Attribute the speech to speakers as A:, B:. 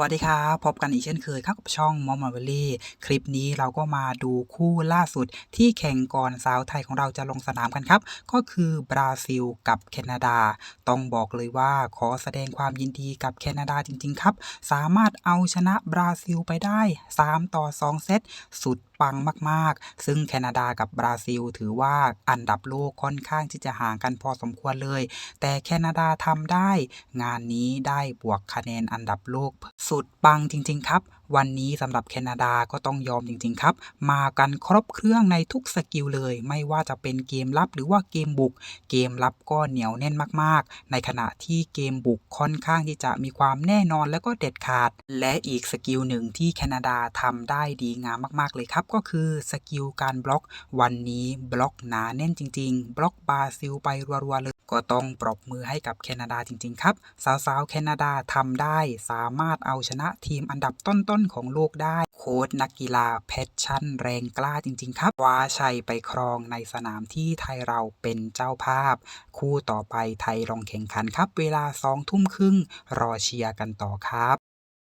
A: วัสดีครับพบกันอีกเช่นเคยครับกับช่องมอมมาเวลี่คลิปนี้เราก็มาดูคู่ล่าสุดที่แข่งก่อนสาวไทยของเราจะลงสนามกันครับ ก็คือบราซิลกับแคนาดา ต้องบอกเลยว่าขอแสดงความยินดีกับแคนาดาจริง ๆ ครับ สามารถเอาชนะบราซิลไปได้ 3 ต่อ 2 เซตสุดปังมาก ๆ ซึ่งแคนาดากับบราซิล ถือว่าอันดับโลกค่อนข้างที่จะห่างกันพอสมควรเลย แต่แคนาดาทำได้ งานนี้ได้บวกคะแนนอันดับโลกสุดปังจริง ๆ ครับวันนี้สำหรับแคนาดาก็ต้องยอมจริง ๆ ครับ มากันครบเครื่องในทุกสกิลเลย ไม่ว่าจะเป็นเกมรับหรือว่าเกมบุก เกมรับก็เหนียวแน่นมากๆ ในขณะที่เกมบุกค่อนข้างที่จะมีความแน่นอนและก็เด็ดขาด และอีกสกิลหนึ่งที่แคนาดาทำได้ดีงามมากๆเลยครับก็คือสกิลการบล็อก วันนี้บล็อกหนาแน่นจริง ๆ บล็อกบราซิลไปรัวๆเลยก็ต้องปรบมือให้กับแคนาดาจริง ๆ ครับ สาวๆ แคนาดาทำได้ สามารถเอาชนะทีมอันดับต้นๆ ของโลกได้ โค้ชนักกีฬาแพชชั่นแรงกล้าจริง ๆ ครับคว้าชัยไปครองในสนามที่ไทยเราเป็นเจ้าภาพ คู่ต่อไปไทยลองแข่งขันครับ เวลา2ทุ่มครึ่งรอเชียร์กันต่อครับ